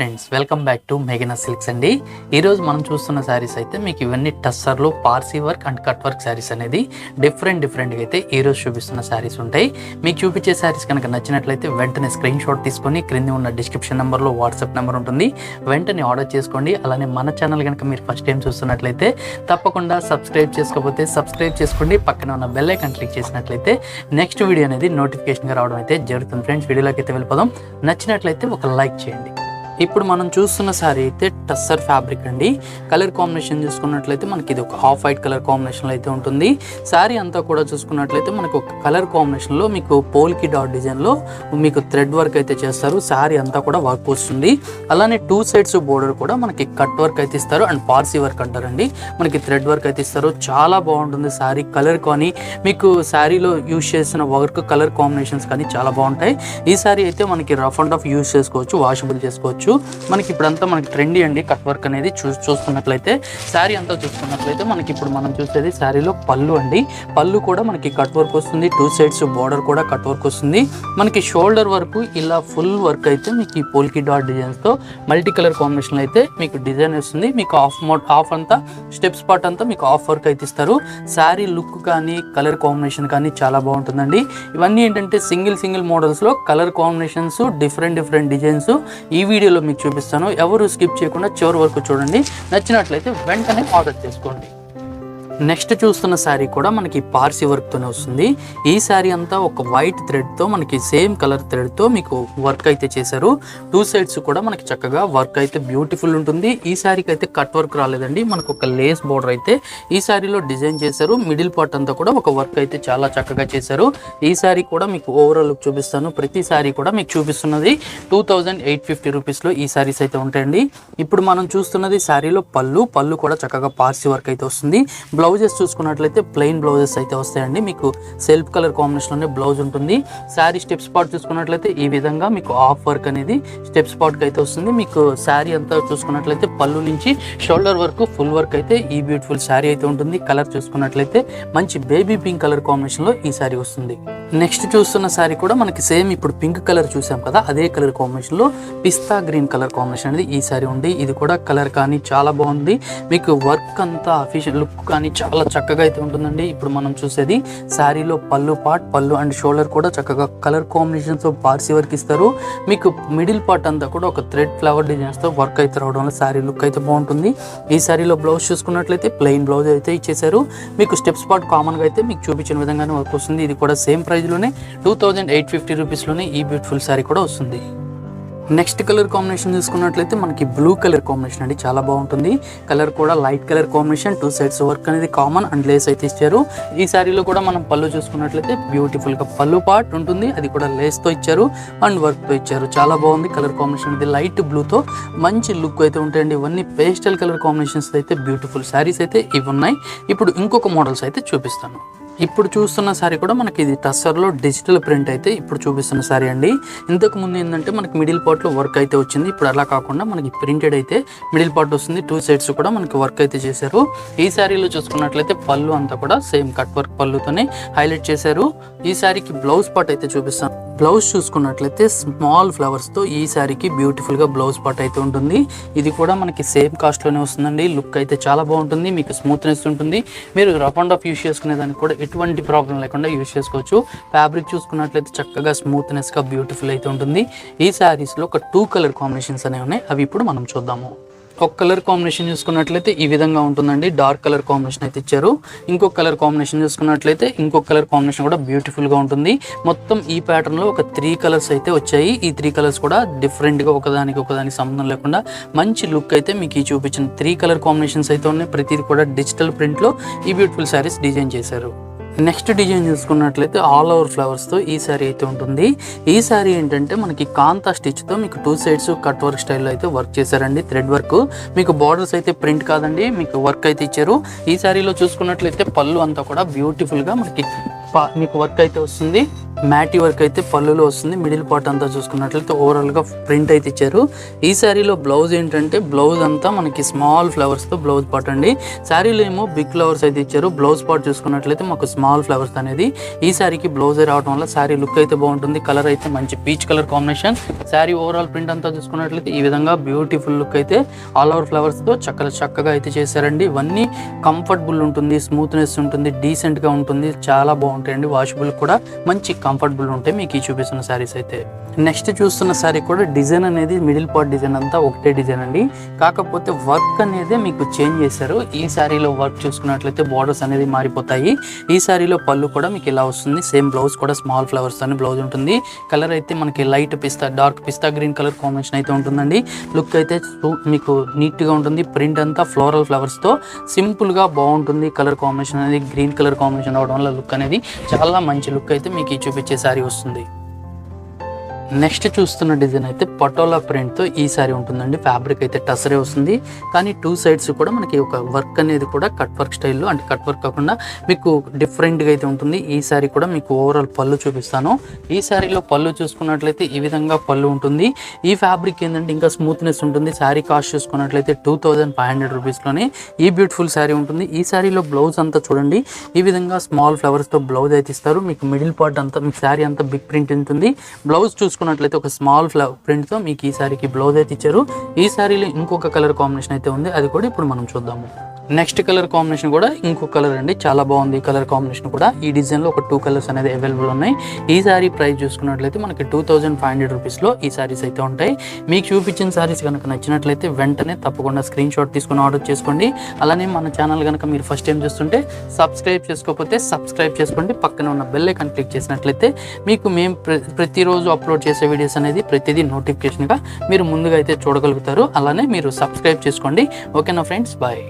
Friends welcome back to Megina silks అండి. ఈరోజు మనం చూస్తున్న శారీస్ అయితే మీకు ఇవన్నీ టస్సర్లో Parsi work and cut work sarees అనేది డిఫరెంట్ డిఫరెంట్గా అయితే ఈరోజు చూపిస్తున్న శారీస్ ఉంటాయి. మీకు చూపించే శారీస్ కనుక నచ్చినట్లయితే వెంటనే స్క్రీన్ షాట్ తీసుకొని క్రింది ఉన్న డిస్క్రిప్షన్ నెంబర్లో వాట్సాప్ నెంబర్ ఉంటుంది. వెంటనే ఆర్డర్ చేసుకోండి. అలానే మన ఛానల్ కనుక మీరు ఫస్ట్ టైం చూస్తున్నట్లయితే తప్పకుండా సబ్స్క్రైబ్ చేసుకోకపోతే సబ్స్క్రైబ్ చేసుకోండి. పక్కన ఉన్న బెల్ ఐకాన్ క్లిక్ చేసినట్లయితే నెక్స్ట్ వీడియో అనేది నోటిఫికేషన్గా రావడం అయితే జరుగుతుంది. ఫ్రెండ్స్ వీడియోలోకి అయితే వెళ్ళిపోదాం. నచ్చినట్లయితే ఒక లైక్ చేయండి. ఇప్పుడు మనం చూస్తున్న శారీ అయితే టస్సర్ ఫ్యాబ్రిక్ అండి. కలర్ కాంబినేషన్ చూసుకున్నట్లయితే మనకి ఇది ఒక హాఫ్ వైట్ కలర్ కాంబినేషన్లో అయితే ఉంటుంది. శారీ అంతా కూడా చూసుకున్నట్లయితే మనకు ఒక కలర్ కాంబినేషన్లో మీకు పోల్కి డాట్ డిజైన్లో మీకు థ్రెడ్ వర్క్ అయితే చేస్తారు. శారీ అంతా కూడా వర్క్ వస్తుంది. అలానే టూ సైడ్స్ బోర్డర్ కూడా మనకి కట్ వర్క్ అయితే ఇస్తారు అండ్ పార్సీ వర్క్ అంటారండి. మనకి థ్రెడ్ వర్క్ అయితే ఇస్తారు. చాలా బాగుంటుంది శారీ కలర్ కానీ మీకు శారీలో యూజ్ చేసిన వర్క్ కలర్ కాంబినేషన్స్ కానీ చాలా బాగుంటాయి. ఈ శారీ అయితే మనకి రఫ్ అండ్ ఆఫ్ యూజ్ చేసుకోవచ్చు వాషబుల్ చేసుకోవచ్చు. మనకి ఇప్పుడంతా మనకి ట్రెండీ అండి కట్ వర్క్ అనేది చూ చూస్తున్నట్లయితే. శారీ అంతా చూస్తున్నట్లయితే మనకి ఇప్పుడు మనం చూసేది శారీలో పళ్ళు అండి. పళ్ళు కూడా మనకి కట్ వర్క్ వస్తుంది. టూ సైడ్స్ బార్డర్ కూడా కట్ వర్క్ వస్తుంది. మనకి షోల్డర్ వరకు ఇలా ఫుల్ వర్క్ అయితే మీకు ఈ పోల్కి డాట్ డిజైన్స్తో మల్టీ కలర్ కాంబినేషన్ అయితే మీకు డిజైన్ వస్తుంది. మీకు ఆఫ్ మోట్ ఆఫ్ అంతా స్టెప్స్ పార్ట్ అంతా మీకు ఆఫ్ వర్క్ అయితే ఇస్తారు. శారీ లుక్ కానీ కలర్ కాంబినేషన్ కానీ చాలా బాగుంటుందండి. ఇవన్నీ ఏంటంటే single single మోడల్స్లో colour combinations different different designs ఈ వీడియోలో మీకు చూపిస్తాను. ఎవరు స్కిప్ చేయకుండా చివరి వరకు చూడండి. నచ్చినట్లయితే వెంటనే ఆర్డర్ చేసుకోండి. నెక్స్ట్ చూస్తున్న శారీ కూడా మనకి పార్సీ వర్క్తోనే వస్తుంది. ఈ శారీ అంతా ఒక వైట్ థ్రెడ్తో మనకి సేమ్ కలర్ థ్రెడ్తో మీకు వర్క్ అయితే చేశారు. టూ సైడ్స్ కూడా మనకి చక్కగా వర్క్ అయితే బ్యూటిఫుల్ ఉంటుంది. ఈ శారీకి అయితే కట్ వర్క్ రాలేదండి. మనకు ఒక లేస్ బోర్డర్ అయితే ఈ శారీలో డిజైన్ చేశారు. మిడిల్ పార్ట్ అంతా కూడా ఒక వర్క్ అయితే చాలా చక్కగా చేశారు. ఈ శారీ కూడా మీకు ఓవరాల్ లుక్ చూపిస్తాను. ప్రతి శారీ కూడా మీకు చూపిస్తున్నది టూ థౌజండ్ ఎయిట్ ఫిఫ్టీ రూపీస్లో ఈ శారీస్ అయితే ఉంటాయండి. ఇప్పుడు మనం చూస్తున్నది శారీలో పళ్ళు. పళ్ళు కూడా చక్కగా పార్సీ వర్క్ అయితే వస్తుంది. బ్లౌజెస్ చూసుకున్నట్లయితే ప్లెయిన్ బ్లౌజెస్ అయితే వస్తాయండి. మీకు సెల్ఫ్ కలర్ కాంబినేషన్లోనే బ్లౌజ్ ఉంటుంది. శారీ స్టెప్స్ స్పాట్ చూసుకున్నట్లయితే ఈ విధంగా మీకు ఆఫ్ వర్క్ అనేది స్టెప్స్ పార్ట్కి అయితే వస్తుంది. మీకు శారీ అంతా చూసుకున్నట్లయితే పళ్ళు నుంచి షోల్డర్ వరకు ఫుల్ వర్క్ అయితే ఈ బ్యూటిఫుల్ శారీ అయితే ఉంటుంది. కలర్ చూసుకున్నట్లయితే మంచి బేబీ పింక్ కలర్ కాంబినేషన్లో ఈ శారీ వస్తుంది. నెక్స్ట్ చూస్తున్న శారీ కూడా మనకి సేమ్ ఇప్పుడు పింక్ కలర్ చూసాం కదా అదే కలర్ కాంబినేషన్లో పిస్తా గ్రీన్ కలర్ కాంబినేషన్ అనేది ఈ శారీ ఉంది. ఇది కూడా కలర్ కానీ చాలా బాగుంది. మీకు వర్క్ అంతా అఫీషియల్ లుక్ కానీ చాలా చక్కగా అయితే ఉంటుందండి. ఇప్పుడు మనం చూసేది శారీలో పళ్ళు పార్ట్ పళ్ళు అండ్ షోల్డర్ కూడా చక్కగా కలర్ కాంబినేషన్తో పార్సీ వర్క్ ఇస్తారు. మీకు మిడిల్ పార్ట్ అంతా కూడా ఒక థ్రెడ్ ఫ్లవర్ డిజైన్స్తో వర్క్ అయితే రావడం వల్ల శారీ లుక్ అయితే బాగుంటుంది. ఈ శారీలో బ్లౌజ్ చూసుకున్నట్లయితే ప్లెయిన్ బ్లౌజ్ అయితే ఇచ్చేసారు మీకు స్టెప్స్ పార్ట్ కామన్గా అయితే మీకు చూపించిన విధంగానే వర్క్ వస్తుంది. ఇది కూడా సేమ్ ప్రైస్లోనే టూ థౌజండ్ ఎయిట్ ఫిఫ్టీ రూపీస్లోనే ఈ బ్యూటిఫుల్ శారీ కూడా వస్తుంది. నెక్స్ట్ కలర్ కాంబినేషన్ చూసుకున్నట్లయితే మనకి బ్లూ కలర్ కాంబినేషన్ అండి చాలా బాగుంటుంది. కలర్ కూడా light colour combination two sides work అనేది కామన్ అండ్ లేస్ అయితే ఇచ్చారు. ఈ శారీలో కూడా మనం పళ్ళు చూసుకున్నట్లయితే బ్యూటిఫుల్గా పళ్ళు పార్ట్ ఉంటుంది అది కూడా లేస్తో ఇచ్చారు అండ్ వర్క్తో ఇచ్చారు. చాలా బాగుంది కలర్ కాంబినేషన్ ఇది లైట్ బ్లూ తో మంచి లుక్ అయితే ఉంటాయండి. ఇవన్నీ పేస్టల్ కలర్ కాంబినేషన్స్ అయితే బ్యూటిఫుల్ శారీస్ అయితే ఇవి ఉన్నాయి. ఇప్పుడు ఇంకొక మోడల్స్ అయితే చూపిస్తాను. ఇప్పుడు చూస్తున్న సారీ కూడా మనకి ఇది టస్సర్లో డిజిటల్ ప్రింట్ అయితే ఇప్పుడు చూపిస్తున్న సారీ అండి. ఇంతకు ముందు ఏంటంటే మనకి మిడిల్ పార్ట్లో వర్క్ అయితే వచ్చింది. ఇప్పుడు అలా కాకుండా మనకి ప్రింటెడ్ అయితే మిడిల్ పార్ట్ వస్తుంది. టూ సైడ్స్ కూడా మనకి వర్క్ అయితే చేశారు. ఈ శారీలో చూసుకున్నట్లయితే పళ్ళు అంతా కూడా సేమ్ కట్ వర్క్ పళ్ళుతోనే హైలైట్ చేశారు. ఈ శారీకి బ్లౌజ్ పార్ట్ అయితే చూపిస్తాను. బ్లౌజ్ చూసుకున్నట్లయితే స్మాల్ ఫ్లవర్స్తో ఈ శారీకి బ్యూటిఫుల్గా బ్లౌజ్ పార్ట్ అయితే ఉంటుంది. ఇది కూడా మనకి సేమ్ కాస్ట్లోనే వస్తుందండి. లుక్ అయితే చాలా బాగుంటుంది. మీకు స్మూత్నెస్ ఉంటుంది. మీరు రఫ్ అండ్ ఆఫ్ యూస్ చేసుకునే దానికి కూడా ఎటువంటి ప్రాబ్లం లేకుండా యూస్ చేసుకోవచ్చు. ఫ్యాబ్రిక్ చూసుకున్నట్లయితే చక్కగా స్మూత్నెస్గా బ్యూటిఫుల్ అయితే ఉంటుంది. ఈ శారీస్లో ఒక టూ కలర్ కాంబినేషన్స్ అనేవి ఉన్నాయి. అవి ఇప్పుడు మనం చూద్దాము. ఒక కలర్ కాంబినేషన్ చూసుకున్నట్లయితే ఈ విధంగా ఉంటుందండి. డార్క్ కలర్ కాంబినేషన్ అయితే ఇచ్చారు. ఇంకొక కలర్ కాంబినేషన్ చూసుకున్నట్లయితే ఇంకొక కలర్ కాంబినేషన్ కూడా బ్యూటిఫుల్గా ఉంటుంది. మొత్తం ఈ ప్యాటర్న్లో ఒక త్రీ కలర్స్ అయితే వచ్చాయి. ఈ త్రీ కలర్స్ కూడా డిఫరెంట్గా ఒకదానికి ఒకదానికి సంబంధం లేకుండా మంచి లుక్ అయితే మీకు ఈ చూపించిన త్రీ కలర్ కాంబినేషన్స్ అయితే ఉన్నాయి. ప్రతిది కూడా డిజిటల్ ప్రింట్లో ఈ బ్యూటిఫుల్ శారీస్ డిజైన్ చేశారు. నెక్స్ట్ డిజైన్ చూసుకున్నట్లయితే ఆల్ ఓవర్ ఫ్లవర్స్తో ఈ శారీ అయితే ఉంటుంది. ఈ శారీ ఏంటంటే మనకి కాంతా స్టిచ్తో మీకు టూ సైడ్స్ కట్ వర్క్ స్టైల్లో అయితే వర్క్ చేశారండి థ్రెడ్ వర్క్. మీకు బార్డర్స్ అయితే ప్రింట్ కాదండి మీకు వర్క్ అయితే ఇచ్చారు. ఈ శారీలో చూసుకున్నట్లయితే పళ్ళు అంతా కూడా బ్యూటిఫుల్గా మనకి మీకు వర్క్ అయితే వస్తుంది. మ్యాట్ వర్క్ అయితే పళ్ళులో వస్తుంది. మిడిల్ పార్ట్ అంతా చూసుకున్నట్లయితే ఓవరాల్గా ప్రింట్ అయితే ఇచ్చారు. ఈ శారీలో బ్లౌజ్ ఏంటంటే బ్లౌజ్ అంతా మనకి స్మాల్ ఫ్లవర్స్తో బ్లౌజ్ పార్ట్ అండి. శారీలో ఏమో బిగ్ ఫ్లవర్స్ అయితే ఇచ్చారు. బ్లౌజ్ పార్ట్ చూసుకున్నట్లయితే మాకు స్మాల్ ఫ్లవర్స్ అనేది. ఈ శారీకి బ్లౌజ్ రావడం వల్ల శారీ లుక్ అయితే బాగుంటుంది. కలర్ అయితే మంచి peach colour combination saree overall print అంతా చూసుకున్నట్లయితే ఈ విధంగా బ్యూటిఫుల్ లుక్ అయితే ఆల్ ఓవర్ ఫ్లవర్స్తో చక్కగా చక్కగా అయితే చేశారండి. ఇవన్నీ కంఫర్టబుల్ ఉంటుంది స్మూత్నెస్ ఉంటుంది డీసెంట్గా ఉంటుంది. చాలా బాగుంటాయండి. వాషబుల్ కూడా మంచి కంఫర్టబుల్ ఉంటాయి మీకు ఈ చూపిస్తున్న శారీస్ అయితే. నెక్స్ట్ చూస్తున్న శారీ కూడా డిజైన్ అనేది మిడిల్ పార్ట్ డిజైన్ అంతా ఒకటే డిజైన్ అండి. కాకపోతే వర్క్ అనేది మీకు చేంజ్ చేశారు. ఈ శారీలో వర్క్ చూసుకున్నట్లయితే బార్డర్స్ అనేది మారిపోతాయి. ఈ శారీలో పళ్ళు కూడా మీకు ఇలా వస్తుంది. సేమ్ బ్లౌజ్ కూడా స్మాల్ ఫ్లవర్స్ అని బ్లౌజ్ ఉంటుంది. కలర్ అయితే మనకి light pista dark pista green colour combination అయితే ఉంటుందండి. లుక్ అయితే మీకు నీట్గా ఉంటుంది. ప్రింట్ అంతా ఫ్లోరల్ ఫ్లవర్స్తో సింపుల్గా బాగుంటుంది. కలర్ కాంబినేషన్ అనేది గ్రీన్ కలర్ కాంబినేషన్ అవడం వల్ల లుక్ అనేది చాలా మంచి లుక్ అయితే మీకు ఈ పంపించేసారి వస్తుంది. నెక్స్ట్ చూస్తున్న డిజైన్ అయితే పటోలా ప్రింట్తో ఈ సారీ ఉంటుందండి. ఫ్యాబ్రిక్ అయితే టసరే వస్తుంది. కానీ టూ సైడ్స్ కూడా మనకి ఒక వర్క్ అనేది కూడా కట్ వర్క్ స్టైల్లో అంటే కట్ వర్క్ కాకుండా మీకు డిఫరెంట్గా అయితే ఉంటుంది. ఈ సారీ కూడా మీకు ఓవరాల్ పళ్ళు చూపిస్తాను. ఈ సారీలో పళ్ళు చూసుకున్నట్లయితే ఈ విధంగా పళ్ళు ఉంటుంది. ఈ ఫ్యాబ్రిక్ ఏంటంటే ఇంకా స్మూత్నెస్ ఉంటుంది. శారీ కాస్ట్ చూసుకున్నట్లయితే టూ థౌజండ్ ఫైవ్ హండ్రెడ్ రూపీస్లోనే ఈ బ్యూటిఫుల్ శారీ ఉంటుంది. ఈ శారీలో బ్లౌజ్ అంతా చూడండి. ఈ విధంగా స్మాల్ ఫ్లవర్స్తో బ్లౌజ్ అయితే ఇస్తారు. మీకు మిడిల్ పార్ట్ అంతా మీకు శారీ అంతా బిగ్ ప్రింట్ ఉంటుంది. బ్లౌజ్ చూసుకున్నట్లయితే ఒక స్మాల్ ఫ్లవర్ ప్రింట్తో మీకు ఈ సారీకి బ్లౌజ్ అయితే ఇచ్చారు. ఈ సారీలో ఇంకొక కలర్ కాంబినేషన్ అయితే ఉంది. అది కూడా ఇప్పుడు మనం చూద్దాము. నెక్స్ట్ కలర్ కాంబినేషన్ కూడా ఇంకో కలర్ అండి. చాలా బాగుంది ఈ కలర్ కాంబినేషన్ కూడా. ఈ డిజైన్లో ఒక టూ కలర్స్ అనేది అవైలబుల్ ఉన్నాయి. ఈ శారీ ప్రైస్ చూసుకున్నట్లయితే మనకి టూ థౌజండ్ ఫైవ్ హండ్రెడ్ రూపీస్లో ఈ శారీస్ అయితే ఉంటాయి. మీకు చూపించిన శారీస్ కనుక నచ్చినట్లయితే వెంటనే తప్పకుండా స్క్రీన్ షాట్ తీసుకుని ఆర్డర్ చేసుకోండి. అలానే మన ఛానల్ కనుక మీరు ఫస్ట్ టైం చూస్తుంటే సబ్స్క్రైబ్ చేసుకోకపోతే సబ్స్క్రైబ్ చేసుకోండి. పక్కన ఉన్న బెల్ ఐకాన్ క్లిక్ చేసినట్లయితే మీకు మేము ప్రతిరోజు అప్లోడ్ చేసే వీడియోస్ అనేది ప్రతిదీ నోటిఫికేషన్గా మీరు ముందుగా అయితే చూడగలుగుతారు. అలానే మీరు సబ్స్క్రైబ్ చేసుకోండి. ఓకేనా ఫ్రెండ్స్ బాయ్